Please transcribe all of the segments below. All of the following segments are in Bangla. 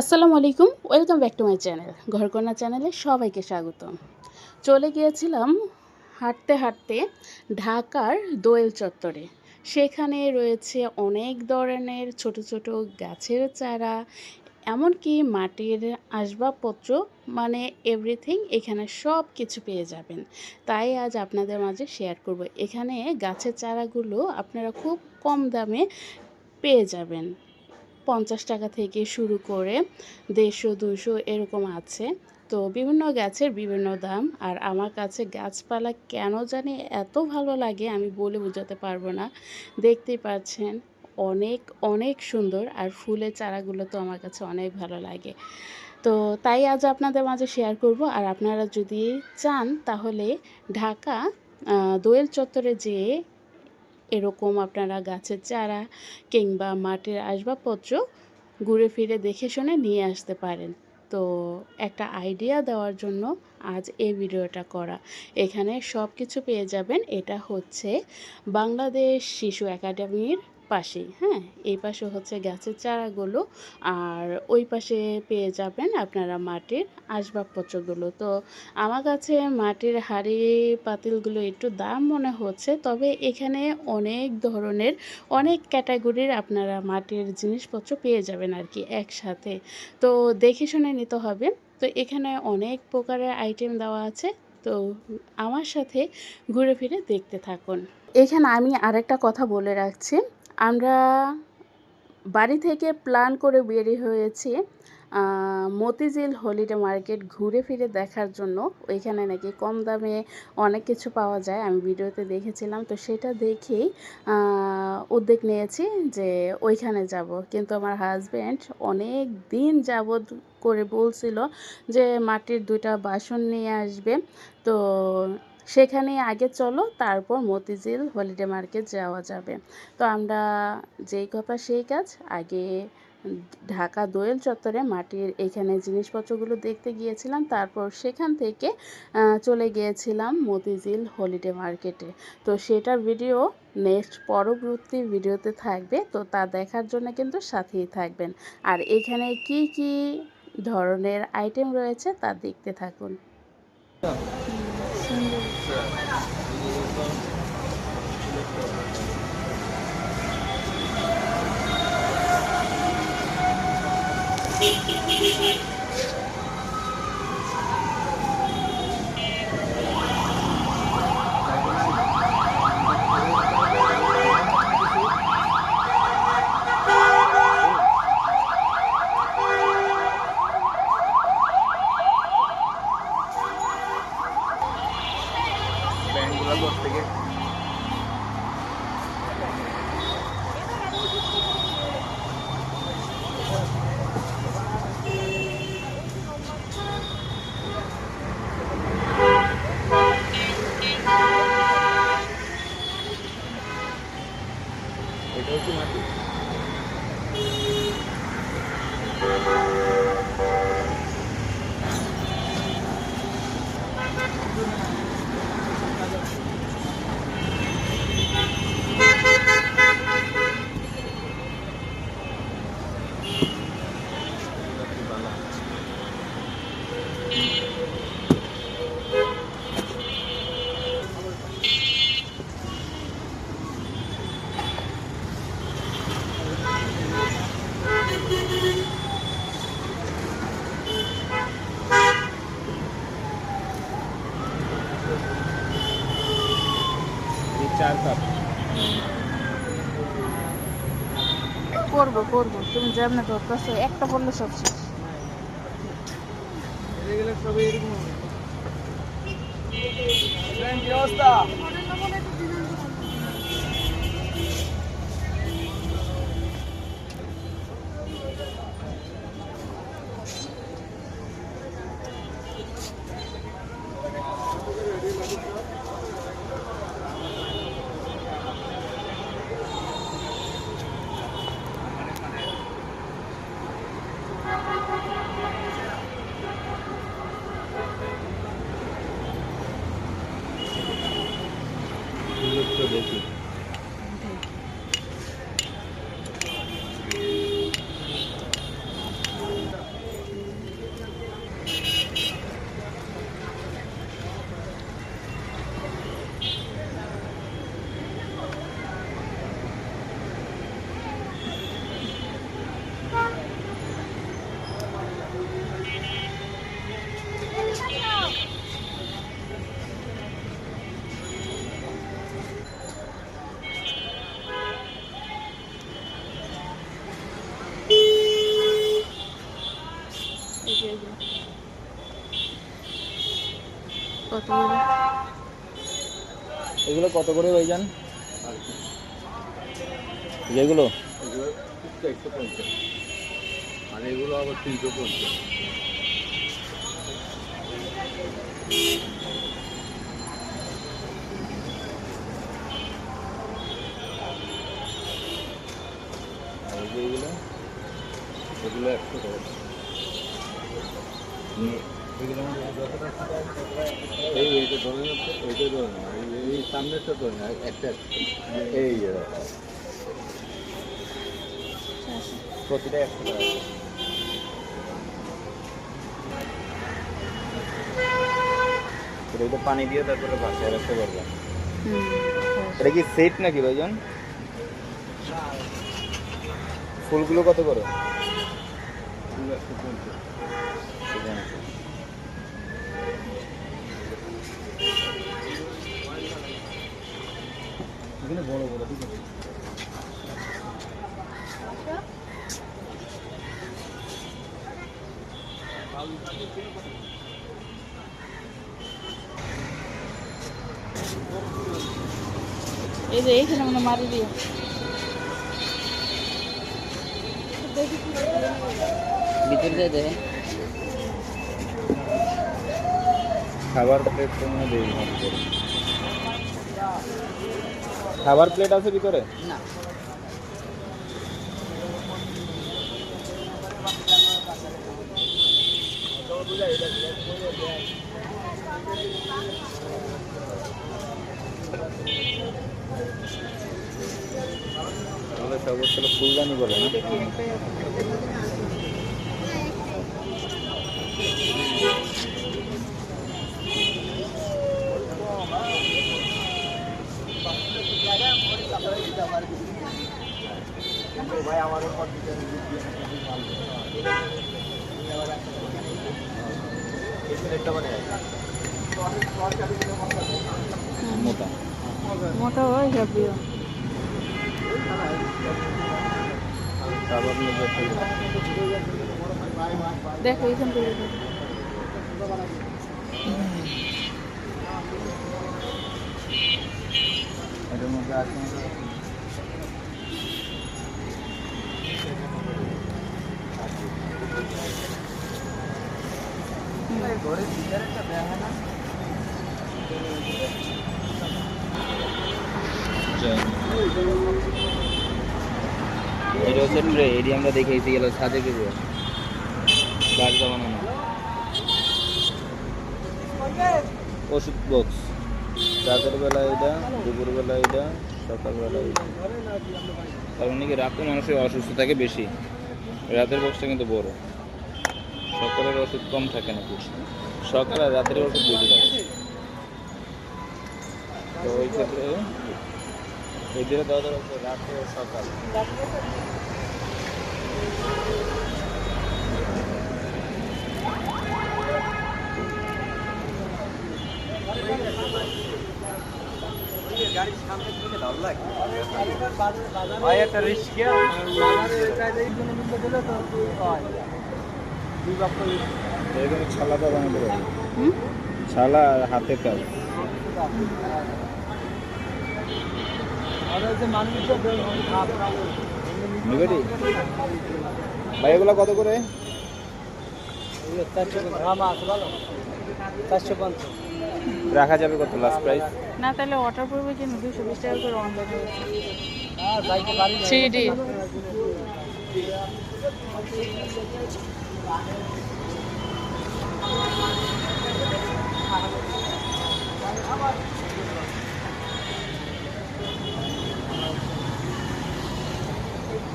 আসসালামু আলাইকুম, welcome back to my channel, Ghorkonna চ্যানেলে সবাইকে স্বাগতম। চলে গিয়েছিলাম হাঁটতে হাঁটতে ঢাকার দোয়েল চত্বরে। সেখানে রয়েছে অনেক ধরনের ছোট ছোট গাছের চারা, এমনকি মাটির আসবাবপত্র মানে এভরিথিং এখানে সব কিছু পেয়ে যাবেন। তাই আজ আপনাদের মাঝে শেয়ার করব। এখানে গাছের চারাগুলো আপনারা খুব কম দামে পেয়ে যাবেন। পঞ্চাশ টাকা থেকে শুরু করে দেড়শো দুশো এরকম আছে। তো বিভিন্ন গাছের বিভিন্ন দাম। আর আমার কাছে গাছপালা কেন জানি এত ভালো লাগে আমি বলে বোঝাতে পারব না। দেখতেই পাচ্ছেন, অনেক অনেক সুন্দর। আর ফুলের চারাগুলো তো আমার কাছে অনেক ভালো লাগে। তো তাই আজ আপনাদের মাঝে শেয়ার করব। আর আপনারা যদি চান তাহলে ঢাকা দোয়েল চত্বরে যেয়ে এরকম আপনারা গাছের চারা কিংবা মাটির আসবাবপত্র ঘুরে ফিরে দেখে শুনে নিয়ে আসতে পারেন। তো একটা আইডিয়া দেওয়ার জন্য আজ এই ভিডিওটা করা। এখানে সব কিছু পেয়ে যাবেন। এটা হচ্ছে বাংলাদেশ শিশু একাডেমির পাশেই হ্যাঁ? এই পাশে হচ্ছে গাছের চারাগুলো আর ওই পাশে পেয়ে যাবেন আপনারা মাটির আসবাবপত্রগুলো। তো আমার কাছে মাটির হাঁড়ি পাতিলগুলো একটু দাম মনে হচ্ছে, তবে এখানে অনেক ধরনের, অনেক ক্যাটাগরির আপনারা মাটির জিনিসপত্র পেয়ে যাবেন আর কি একসাথে। তো দেখে শুনে নিতে হবে। তো এখানে অনেক প্রকারের আইটেম দেওয়া আছে, তো আমার সাথে ঘুরে ফিরে দেখতে থাকুন। এখানে আমি আরেকটা কথা বলে রাখছি। আমরা বাড়ি থেকে প্ল্যান করে বেরিয়ে হয়েছি মতিঝিল হলিডে মার্কেট ঘুরে ফিরে দেখার জন্য। ওইখানে নাকি কম দামে অনেক কিছু পাওয়া যায়, আমি ভিডিওতে দেখেছিলাম। তো সেটা দেখেই উদ্যোগ নিয়েছি যে ওইখানে যাব। কিন্তু আমার হাজব্যান্ড অনেক দিন যাবৎ করে বলছিল যে মাটির দুইটা বাসন নিয়ে আসবে। তো সেখানে আগে চলো, তারপর মতিঝিল হলিডে মার্কেট যাওয়া যাবে। তো আমরা যেই কথা সেই কাজ, আগে ঢাকা দোয়েল চত্বরে মাটির এখানে জিনিসপত্রগুলো দেখতে গিয়েছিলাম, তারপর সেখান থেকে চলে গিয়েছিলাম মতিঝিল হলিডে মার্কেটে তো সেটার ভিডিও নেক্সট পরবর্তী ভিডিওতে থাকবে, তো তা দেখার জন্য কিন্তু সাথেই থাকবেন। আর এখানে কি কি ধরনের আইটেম রয়েছে তা দেখতে থাকুন। করব করব। তুমি যেমন ধরতেছো একটা করলে সব শেষ। সবই এরকম এগুলো কত করে এগুলো যান যেগুলো? একশো পঞ্চাশ আর এগুলো আবার তিনশো পঞ্চাশ। এগুলো একশো টাকা এই এইটা ধরে এইটা ধরে না এই- এই সামনেরটা ধরে না একটা এই প্রতিটা একশো টাকা। এটা পানি দিয়ে তারপরে বাসায় রাখতে পারবে। এটা কি সেট নাকি ভাইজান? ফুলগুলো কত করে? এগুলো একশো পঞ্চাশ। এখানে বড় বড় ঠিক আছে? এই যে এইখানে মানে মারি দিয়ে। ভিতরে দে। খাবার প্লেট তো মনে খাবার প্লেট আছে ভিতরে? না। সর্বোচ্চ ফুলদানি বলে না মোটা মোটা হয় হবে। দেখো এইখান থেকে। এটার মধ্যে আছে এটা হচ্ছে ট্রে, এটি আমরা দেখেছি গেল বানানো ওষুধ বক্স রাতের বেলা এটা, দুপুর বেলা এটা সকালবেলা এটা। তার রাতে মানুষের অসুস্থ থাকে বেশি। রাতের বক্সটা কিন্তু বড়। সকালের ওষুধ কম থাকে নাকি সকাল আর রাতের ওষুধ বেশি থাকে। তো ওই ক্ষেত্রে এই দিনে দেওয়া দরকার হচ্ছে রাতে ও সকাল হুম? ছালা আর হাতের কাজ। ভাই এগুলো কত করে? রাখা যাবে কত লাস্ট প্রাইস না তাহলে অর্ডার করবে কিন্তু দুশো বিশ টাকা করে অনলাইন থ্রি ডি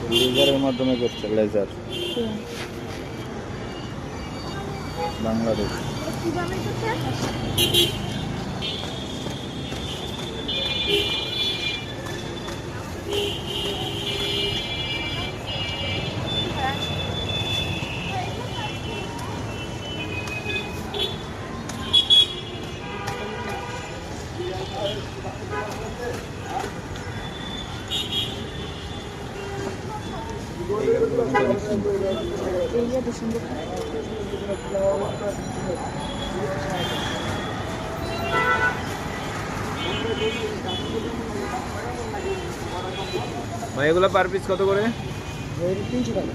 লেজারের মাধ্যমে করছে লেজার বাংলাদেশ। Thank যে সুন্দর ভাই এগুলো পার পিস কত করে? তিনশো টাকা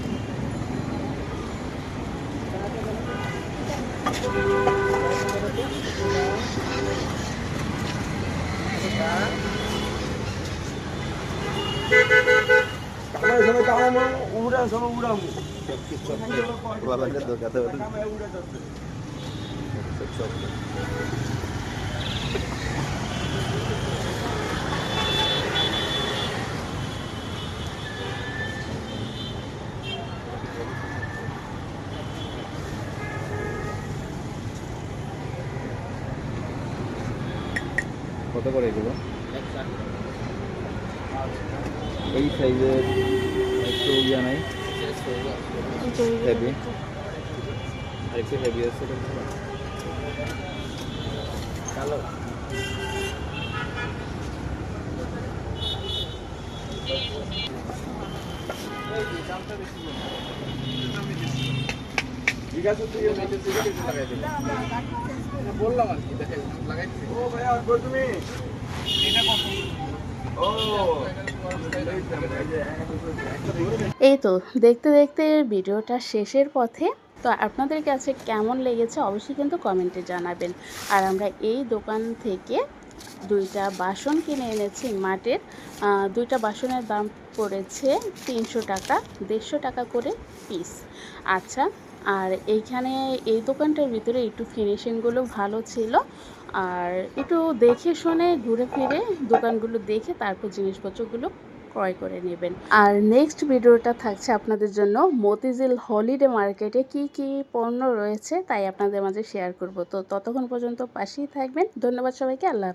উড়া সবাই উড়াবো। কত করে এগুলো? এই সাইজের একটু ইয়া নাই। হেভি আর একটু হেভি আছে কালো। বললাম আর কি দেখে লাগাইছি ও ভাই আর তুমি? এটা কত? এই তো দেখতে দেখতে ভিডিওটা শেষের পথে। তো আপনাদের কাছে কেমন লেগেছে অবশ্যই কিন্তু কমেন্টে জানাবেন। আর আমরা এই দোকান থেকে দুইটা বাসন কিনে এনেছি মাটির। দুইটা বাসনের দাম পড়েছে তিনশো টাকা, দেড়শো টাকা করে পিস। আচ্ছা আর এইখানে এই দোকানটার ভিতরে একটু ফিনিশিংগুলো ভালো ছিল। আর একটু দেখে শুনে ঘুরে ফিরে দোকানগুলো দেখে তারপর জিনিসপত্রগুলো ক্রয় করে নেবেন। আর নেক্সট ভিডিওটা থাকছে আপনাদের জন্য মতিঝিল হলিডে মার্কেটে কি কি পণ্য রয়েছে তাই আপনাদের মাঝে শেয়ার করব। তো ততক্ষণ পর্যন্ত পাশেই থাকবেন। ধন্যবাদ সবাইকে, আল্লাহ হাফিজ।